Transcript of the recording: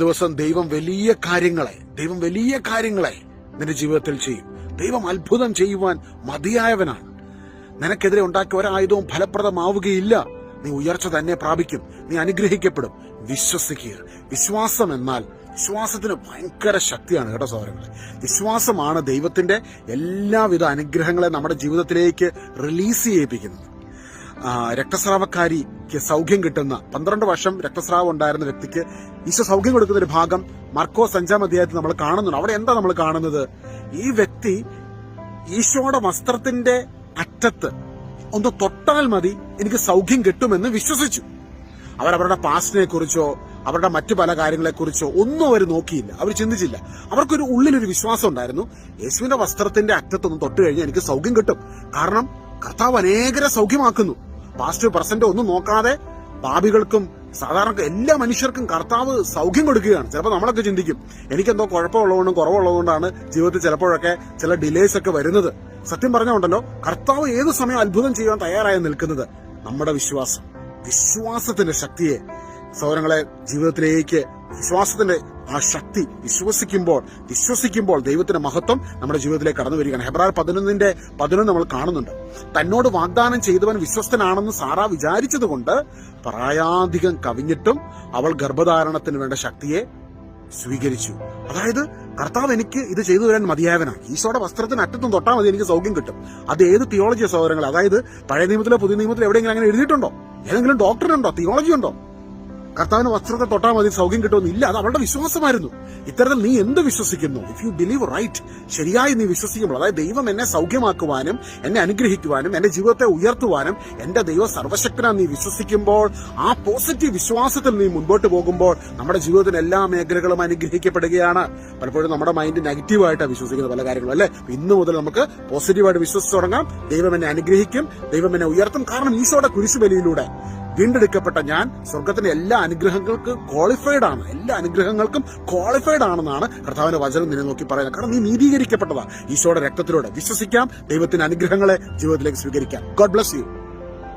ദിവസം ദൈവം വലിയ കാര്യങ്ങളെ ദൈവം വലിയ കാര്യങ്ങളെ നിന്റെ ജീവിതത്തിൽ ചെയ്യും. ദൈവം അത്ഭുതം ചെയ്യുവാൻ മതിയായവനാണ്. നിനക്കെതിരെ ഉണ്ടാക്കിയ ഒരായുധവും ഫലപ്രദമാവുകയില്ല. നീ ഉയർച്ച തന്നെ പ്രാപിക്കും. നീ അനുഗ്രഹിക്കപ്പെടും. വിശ്വസിക്കുക. വിശ്വാസം എന്നാൽ വിശ്വാസത്തിന് ഭയങ്കര ശക്തിയാണ് കേട്ടോ സഹോദരങ്ങളെ. വിശ്വാസമാണ് ദൈവത്തിന്റെ എല്ലാവിധ അനുഗ്രഹങ്ങളെ നമ്മുടെ ജീവിതത്തിലേക്ക് റിലീസ് ചെയ്യിപ്പിക്കുന്നത്. രക്തസ്രാവക്കാരിക്ക് സൗഖ്യം കിട്ടുന്ന പന്ത്രണ്ട് വർഷം രക്തസ്രാവം ഉണ്ടായിരുന്ന വ്യക്തിക്ക് ഈശോ സൗഖ്യം കൊടുക്കുന്ന ഒരു ഭാഗം മർക്കോസ് അഞ്ചാം അധ്യായത്തിൽ നമ്മൾ കാണുന്നുണ്ട്. അവിടെ എന്താ നമ്മൾ കാണുന്നത്? ഈ വ്യക്തി ഈശോയുടെ വസ്ത്രത്തിന്റെ അറ്റത്ത് ഒന്ന് തൊട്ടാൽ മതി എനിക്ക് സൗഖ്യം കിട്ടുമെന്ന് വിശ്വസിച്ചു. അവരവരുടെ പാസ്റ്റിനെ കുറിച്ചോ അവരുടെ മറ്റു പല കാര്യങ്ങളെക്കുറിച്ചോ ഒന്നും അവർ നോക്കിയില്ല. അവർ ചിന്തിച്ചില്ല. അവർക്കൊരു ഉള്ളിലൊരു വിശ്വാസം ഉണ്ടായിരുന്നു. യേശുവിന്റെ വസ്ത്രത്തിന്റെ അറ്റത്തൊന്ന് തൊട്ട് കഴിഞ്ഞാൽ എനിക്ക് സൗഖ്യം കിട്ടും. കാരണം കർത്താവ് അനേകരെ സൗഖ്യമാക്കുന്നു. പാസ്റ്റ് പ്രസന്റ് ഒന്നും നോക്കാതെ പാപികൾക്കും സാധാരണ എല്ലാ മനുഷ്യർക്കും കർത്താവ് സൗഖ്യം കൊടുക്കുകയാണ്. ചിലപ്പോൾ നമ്മളൊക്കെ ചിന്തിക്കും എനിക്കെന്തോ കുഴപ്പമുള്ളതുകൊണ്ടും കുറവുള്ളതുകൊണ്ടാണ് ജീവിതത്തിൽ ചിലപ്പോഴൊക്കെ ചില ഡിലേസ് ഒക്കെ വരുന്നത്. സത്യം പറഞ്ഞുകൊണ്ടല്ലോ കർത്താവ് ഏത് സമയം അത്ഭുതം ചെയ്യാൻ തയ്യാറായി നിൽക്കുന്നത്? നമ്മുടെ വിശ്വാസം. വിശ്വാസത്തിന്റെ ശക്തിയെ സൗരങ്ങളെ ജീവിതത്തിലേക്ക് വിശ്വാസത്തിന്റെ ആ ശക്തി വിശ്വസിക്കുമ്പോൾ വിശ്വസിക്കുമ്പോൾ ദൈവത്തിന്റെ മഹത്വം നമ്മുടെ ജീവിതത്തിലേക്ക് കടന്നു വരികയാണ്. ഹെബ്രാർ പതിനൊന്നിന്റെ പതിനൊന്ന് നമ്മൾ കാണുന്നുണ്ട്. തന്നോട് വാഗ്ദാനം ചെയ്തവൻ വിശ്വസ്തനാണെന്ന് സാറാ വിചാരിച്ചതുകൊണ്ട് പ്രായാധികം കവിഞ്ഞിട്ടും അവൾ ഗർഭധാരണത്തിന് വേണ്ട ശക്തിയെ സ്വീകരിച്ചു. അതായത് കർത്താവ് എനിക്ക് ഇത് ചെയ്തു തരാൻ മതിയായവനാണ്. ഈശോയുടെ വസ്ത്രത്തിന് അറ്റത്തും തൊട്ടാൽ മതി എനിക്ക് സൗഖ്യം കിട്ടും. അത് ഏത് തിയോളജി സഹോദരങ്ങൾ അതായത് പഴയ നിയമത്തിലോ പുതിയ നിയമത്തിലോ എവിടെയെങ്കിലും അങ്ങനെ എഴുതിയിട്ടുണ്ടോ? ഏതെങ്കിലും ഡോക്ടറുണ്ടോ തിയോളജി ഉണ്ടോ കർത്താവിന് വസ്ത്രത്തെ തൊട്ടാൽ മതി സൗഖ്യം കിട്ടുമെന്ന്. ഇല്ല അത് അവളുടെ വിശ്വാസമായിരുന്നു. ഇത്തരത്തിൽ നീ എന്ത് വിശ്വസിക്കുന്നു? ഇഫ് യു ബിലീവ് റൈറ്റ് ശരിയായി നീ വിശ്വസിക്കുമ്പോൾ അതായത് ദൈവം എന്നെ സൗഖ്യമാക്കുവാനും എന്നെ അനുഗ്രഹിക്കുവാനും എന്റെ ജീവിതത്തെ ഉയർത്തുവാനും എന്റെ ദൈവ സർവശക്തനാ നീ വിശ്വസിക്കുമ്പോൾ ആ പോസിറ്റീവ് വിശ്വാസത്തിൽ നീ മുൻപോട്ട് പോകുമ്പോൾ നമ്മുടെ ജീവിതത്തിന് എല്ലാ മേഖലകളും അനുഗ്രഹിക്കപ്പെടുകയാണ്. പലപ്പോഴും നമ്മുടെ മൈൻഡ് നെഗറ്റീവായിട്ടാണ് വിശ്വസിക്കുന്നത് പല കാര്യങ്ങളും അല്ലെ? ഇന്ന് മുതൽ നമുക്ക് പോസിറ്റീവായിട്ട് വിശ്വസിച്ച് തുടങ്ങാം. ദൈവം എന്നെ അനുഗ്രഹിക്കും ദൈവം എന്നെ ഉയർത്തും. കാരണം ഈശോയുടെ കുരിശുബലിയിലൂടെ വീണ്ടെടുക്കപ്പെട്ട ഞാൻ സ്വർഗത്തിന്റെ എല്ലാ അനുഗ്രഹങ്ങൾക്കും ക്വാളിഫൈഡ് ആണ്. എല്ലാ അനുഗ്രഹങ്ങൾക്കും ക്വാളിഫൈഡ് ആണെന്നാണ് കർത്താവിന്റെ വചനം നിന്നെ നോക്കി പറയുന്നത്. കാരണം നീ നീതീകരിക്കപ്പെട്ടതാ. ഈശോയുടെ രക്തത്തിലൂടെ വിശ്വസിക്കാം. ദൈവത്തിന്റെ അനുഗ്രഹങ്ങളെ ജീവിതത്തിലേക്ക് സ്വീകരിക്കാം. God bless you